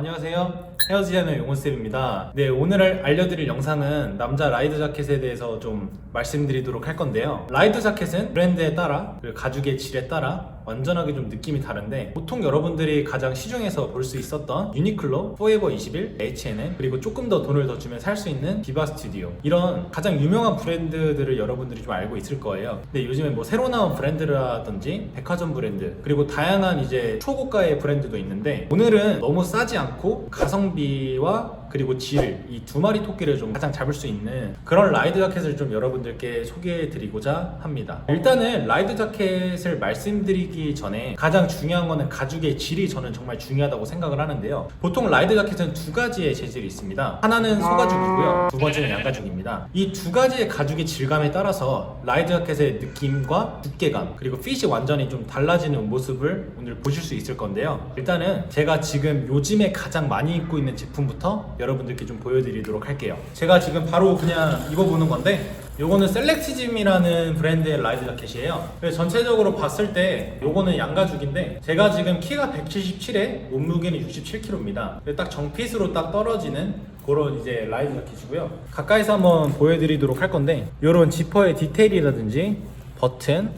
안녕하세요. 헤어지자는 용호쌤입니다. 네, 오늘 알려드릴 영상은 남자 라이더 자켓에 대해서 좀 말씀드리도록 할 건데요. 라이더 자켓은 브랜드에 따라, 그리고 가죽의 질에 따라 완전하게 좀 느낌이 다른데 보통 여러분들이 가장 시중에서 볼 수 있었던 유니클로, 포에버 21, H&M 그리고 조금 더 돈을 더 주면 살 수 있는 비바 스튜디오 이런 가장 유명한 브랜드들을 여러분들이 좀 알고 있을 거예요. 근데 요즘에 뭐 새로 나온 브랜드라든지 백화점 브랜드 그리고 다양한 이제 초고가의 브랜드도 있는데 오늘은 너무 싸지 않고 가성비 와 그리고 질 이 두 마리 토끼를 좀 가장 잡을 수 있는 그런 라이드 자켓을 좀 여러분들께 소개해 드리고자 합니다. 일단은 라이드 자켓을 말씀드리기 전에 가장 중요한 거는 가죽의 질이 저는 정말 중요하다고 생각을 하는데요. 보통 라이드 자켓은 두 가지의 재질이 있습니다. 하나는 소가죽이고요. 두 번째는 양가죽입니다. 이 두 가지의 가죽의 질감에 따라서 라이드 자켓의 느낌과 두께감 그리고 핏이 완전히 좀 달라지는 모습을 오늘 보실 수 있을 건데요. 일단은 제가 지금 요즘에 가장 많이 입고 있는 제품부터 여러분들께 좀 보여드리도록 할게요. 제가 지금 바로 그냥 입어보는 건데 요거는 셀렉티즘이라는 브랜드의 라이드 자켓이에요. 전체적으로 봤을 때 요거는 양가죽인데 제가 지금 키가 177에 몸무게는 67kg입니다. 딱 정핏으로 딱 떨어지는 그런 이제 라이드 자켓이고요. 가까이서 한번 보여드리도록 할 건데 요런 지퍼의 디테일이라든지 버튼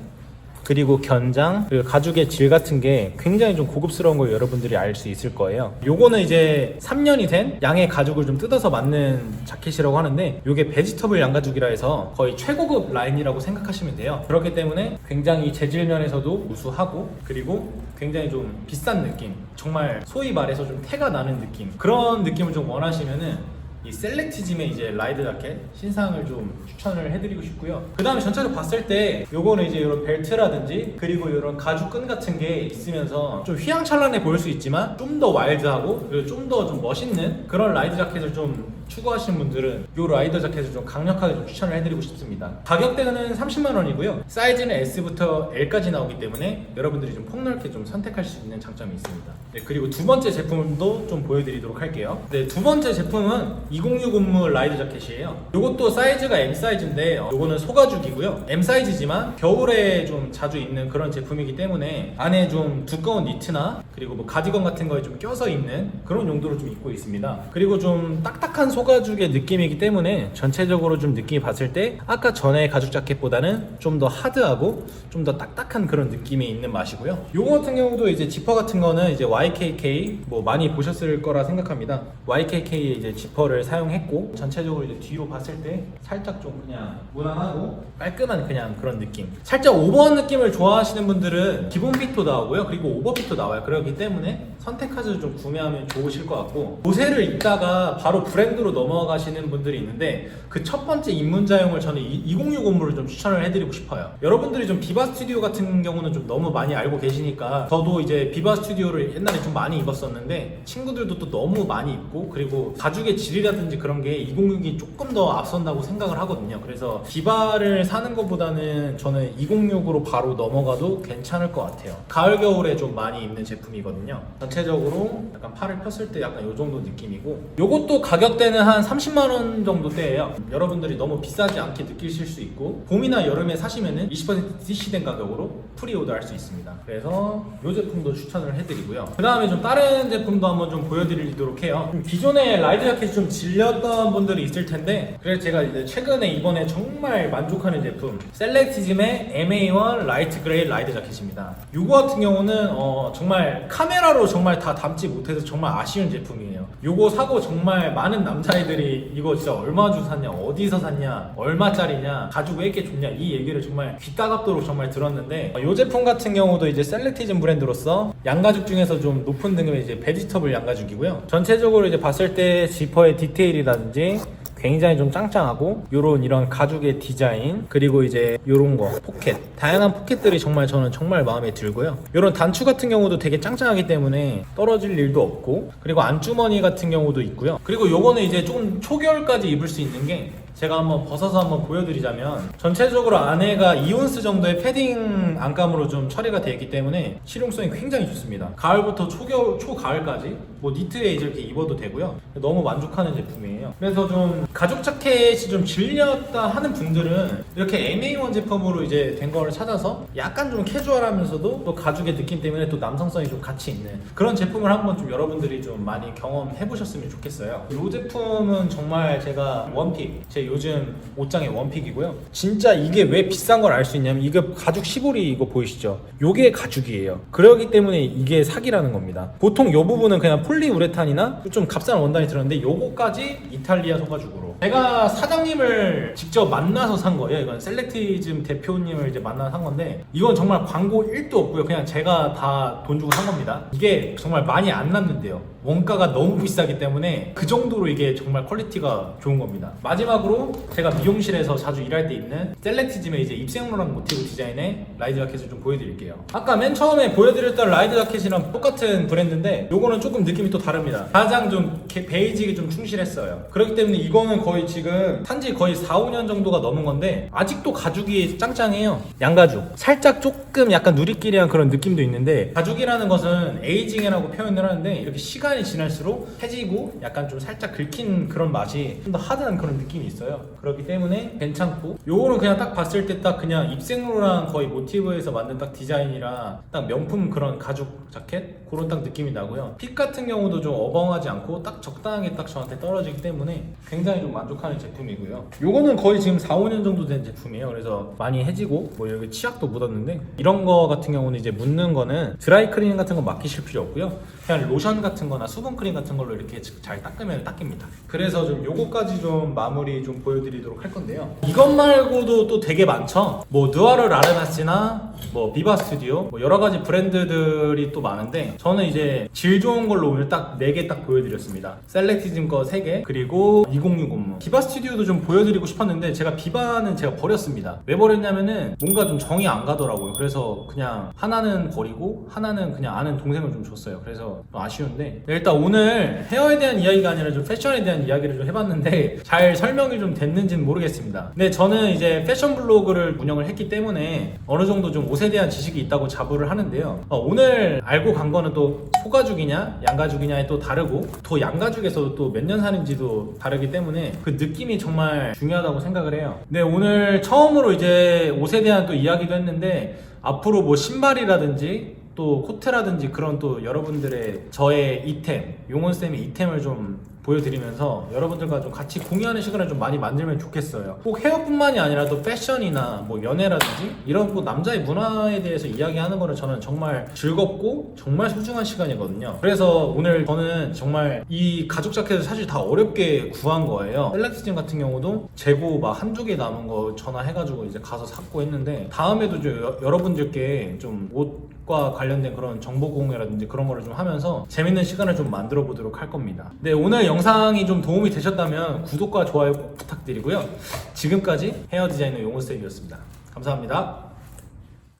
그리고 견장, 그리고 가죽의 질 같은 게 굉장히 좀 고급스러운 걸 여러분들이 알 수 있을 거예요. 요거는 이제 3년이 된 양의 가죽을 좀 뜯어서 만든 자켓이라고 하는데 요게 베지터블 양가죽이라 해서 거의 최고급 라인이라고 생각하시면 돼요. 그렇기 때문에 굉장히 재질 면에서도 우수하고 그리고 굉장히 좀 비싼 느낌, 정말 소위 말해서 좀 태가 나는 느낌 그런 느낌을 좀 원하시면은 이 셀렉티즘의 이제 라이드 자켓 신상을 좀 추천을 해드리고 싶고요. 그 다음에 전체적으로 봤을 때 요거는 이제 이런 벨트라든지 그리고 이런 가죽 끈 같은 게 있으면서 좀 휘황찬란해 보일 수 있지만 좀 더 와일드하고 좀 더좀 멋있는 그런 라이드 자켓을 좀 추구하시는 분들은 요 라이더 자켓을 좀 강력하게 좀 추천을 해드리고 싶습니다. 가격대는 30만 원이고요. 사이즈는 S부터 L까지 나오기 때문에 여러분들이 좀 폭넓게 좀 선택할 수 있는 장점이 있습니다. 네, 그리고 두 번째 제품도 좀 보여드리도록 할게요. 네, 두 번째 제품은 2060 업무 라이더 자켓이에요. 요것도 사이즈가 M 사이즈인데 어, 요거는 소가죽이고요. M 사이즈지만 겨울에 좀 자주 입는 그런 제품이기 때문에 안에 좀 두꺼운 니트나 그리고 뭐 가디건 같은 거에 좀 껴서 입는 그런 용도로 좀 입고 있습니다. 그리고 좀 딱딱한 소 가죽의 느낌이기 때문에 전체적으로 좀 느낌이 봤을 때 아까 전에 가죽 자켓보다는 좀 더 하드하고 좀 더 딱딱한 그런 느낌이 있는 맛이고요. 요거 같은 경우도 이제 지퍼 같은 거는 이제 YKK 뭐 많이 보셨을 거라 생각합니다. YKK의 이제 지퍼를 사용했고 전체적으로 이제 뒤로 봤을 때 살짝 좀 그냥 무난하고 깔끔한 그냥 그런 느낌. 살짝 오버한 느낌을 좋아하시는 분들은 기본 핏도 나오고요. 그리고 오버핏도 나와요. 그렇기 때문에 선택하셔서 좀 구매하면 좋으실 것 같고 모세를 입다가 바로 브랜드로 넘어가시는 분들이 있는데 그 첫 번째 입문자용을 저는 2060 업무를 좀 추천을 해드리고 싶어요. 여러분들이 좀 비바 스튜디오 같은 경우는 좀 너무 많이 알고 계시니까 저도 이제 비바 스튜디오를 옛날에 좀 많이 입었었는데 친구들도 또 너무 많이 입고 그리고 가죽의 질이라든지 그런 게 206이 조금 더 앞선다고 생각을 하거든요. 그래서 비바를 사는 것보다는 저는 206으로 바로 넘어가도 괜찮을 것 같아요. 가을 겨울에 좀 많이 입는 제품이거든요. 전체적으로 약간 팔을 폈을 때 약간 요 정도 느낌이고 요것도 가격대는 한 30만 원 정도대예요. 여러분들이 너무 비싸지 않게 느끼실 수 있고 봄이나 여름에 사시면은 20% DC된 가격으로 프리오더 할 수 있습니다. 그래서 이 제품도 추천을 해드리고요. 그 다음에 좀 다른 제품도 한번 좀 보여드리도록 해요. 좀 기존에 라이드 자켓 좀 질렸던 분들이 있을 텐데 그래서 제가 이제 최근에 이번에 정말 만족하는 제품 셀렉티즘의 MA1 라이트 그레이 라이드 자켓입니다. 이거 같은 경우는 어, 정말 카메라로 정말 다 담지 못해서 정말 아쉬운 제품이에요. 요거 사고 정말 많은 남자애들이 이거 진짜 얼마 주고 샀냐, 어디서 샀냐, 얼마짜리냐, 가지고 왜 이렇게 좋냐 이 얘기를 정말 귀 따갑도록 정말 들었는데 어, 이 제품 같은 경우도 이제 셀렉티즘 브랜드로서 양가죽 중에서 좀 높은 등급의 이제 베지터블 양가죽이고요. 전체적으로 이제 봤을 때 지퍼의 디테일이라든지 굉장히 좀 짱짱하고 요런 이런 가죽의 디자인 그리고 이제 요런 거 포켓. 다양한 포켓들이 정말 저는 정말 마음에 들고요. 요런 단추 같은 경우도 되게 짱짱하기 때문에 떨어질 일도 없고 그리고 안주머니 같은 경우도 있고요. 그리고 요거는 이제 좀 초겨울까지 입을 수 있는 게 제가 한번 벗어서 한번 보여드리자면 전체적으로 안에가 2온스 정도의 패딩 안감으로 좀 처리가 되어 있기 때문에 실용성이 굉장히 좋습니다. 가을부터 초겨울, 초가을까지 뭐 니트에 이렇게 입어도 되고요. 너무 만족하는 제품이에요. 그래서 좀 가죽 자켓이 좀 질렸다 하는 분들은 이렇게 MA1 제품으로 이제 된 거를 찾아서 약간 좀 캐주얼하면서도 또 가죽의 느낌 때문에 또 남성성이 좀 같이 있는 그런 제품을 한번 좀 여러분들이 좀 많이 경험해 보셨으면 좋겠어요. 이 제품은 정말 제가 원픽, 제 요즘 옷장의 원픽이고요. 진짜 이게 왜 비싼 걸 알 수 있냐면 이거 가죽 시보리 이거 보이시죠? 요게 가죽이에요. 그렇기 때문에 이게 사기라는 겁니다. 보통 이 부분은 그냥 폴리우레탄이나 좀 값싼 원단이 들었는데 요거까지 이탈리아 소가죽으로 제가 사장님을 직접 만나서 산 거예요. 이건 셀렉티즘 대표님을 이제 만나서 산 건데 이건 정말 광고 1도 없고요. 그냥 제가 다 돈 주고 산 겁니다. 이게 정말 많이 안 남는데요. 원가가 너무 비싸기 때문에 그 정도로 이게 정말 퀄리티가 좋은 겁니다. 마지막으로 제가 미용실에서 자주 일할 때 입는 셀렉티즘의 이제 입생로랑 모티브 디자인의 라이드 자켓을 좀 보여드릴게요. 아까 맨 처음에 보여드렸던 라이드 자켓이랑 똑같은 브랜드인데 요거는 조금 느낌이 또 다릅니다. 가장 좀 게- 베이직에 좀 충실했어요. 그렇기 때문에 이거는 거의 지금 산지 거의 4, 5년 정도가 넘은 건데 아직도 가죽이 짱짱해요. 양가죽. 살짝 조금 약간 누리끼리한 그런 느낌도 있는데 가죽이라는 것은 에이징이라고 표현을 하는데 이렇게 시간이 지날수록 해지고 약간 좀 살짝 긁힌 그런 맛이 좀 더 하드한 그런 느낌이 있어요. 그렇기 때문에 괜찮고 요거는 그냥 딱 봤을 때 딱 그냥 입생로랑 거의 모티브에서 만든 딱 디자인이라 딱 명품 그런 가죽 자켓 그런 딱 느낌이 나고요. 핏 같은 경우도 좀 어벙하지 않고 딱 적당하게 딱 저한테 떨어지기 때문에 굉장히 좀 만족하는 제품이고요. 요거는 거의 지금 4, 5년 정도 된 제품이에요. 그래서 많이 해지고 뭐 여기 치약도 묻었는데 이런 거 같은 경우는 이제 묻는 거는 드라이 클리닝 같은 거 맡기실 필요 없고요. 그냥 로션 같은 거나 수분 크림 같은 걸로 이렇게 잘 닦으면 닦입니다. 그래서 좀 요거까지 좀 마무리 좀 보여드리도록 할 건데요. 이것 말고도 또 되게 많죠. 뭐 누아르 라레나스나 뭐 비바 스튜디오 뭐 여러 가지 브랜드들이 또 많은데 저는 이제 질 좋은 걸로 오늘 딱 4개 딱 보여드렸습니다. 셀렉티즘 거 3개 그리고 2060 업무. 비바 스튜디오도 좀 보여드리고 싶었는데 제가 비바는 제가 버렸습니다. 왜 버렸냐면은 뭔가 좀 정이 안 가더라고요. 그래서 그냥 하나는 버리고 하나는 그냥 아는 동생을 좀 줬어요. 그래서 좀 아쉬운데 네, 일단 오늘 헤어에 대한 이야기가 아니라 좀 패션에 대한 이야기를 좀 해봤는데 잘 설명이 좀 됐는지는 모르겠습니다. 근데 저는 이제 패션 블로그를 운영을 했기 때문에 어느 정도 좀 옷에 대한 지식이 있다고 자부를 하는데요. 어, 오늘 알고 간 거는 또 소가죽이냐 양가죽이냐에 또 다르고 또 양가죽에서도 또몇 년 사는지도 다르기 때문에 그 느낌이 정말 중요하다고 생각을 해요. 네 오늘 처음으로 이제 옷에 대한 또 이야기도 했는데 앞으로 뭐 신발이라든지 또 코트라든지 그런 또 여러분들의 저의 이템 용원쌤의 이템을 좀 보여드리면서 여러분들과 좀 같이 공유하는 시간을 좀 많이 만들면 좋겠어요. 꼭 헤어뿐만이 아니라 또 패션이나 뭐 연애라든지 이런 뭐 남자의 문화에 대해서 이야기하는 거는 저는 정말 즐겁고 정말 소중한 시간이거든요. 그래서 오늘 저는 정말 이 가죽 자켓을 사실 다 어렵게 구한 거예요. 셀렉티즘 같은 경우도 재고 막 한두 개 남은 거 전화해가지고 이제 가서 샀고 했는데 다음에도 좀 여- 여러분들께 좀 옷 과 관련된 그런 정보 공유라든지 그런 거를 좀 하면서 재밌는 시간을 좀 만들어 보도록 할 겁니다. 네, 오늘 영상이 좀 도움이 되셨다면 구독과 좋아요 꼭 부탁드리고요. 지금까지 헤어 디자이너 용호쌤이었습니다. 감사합니다.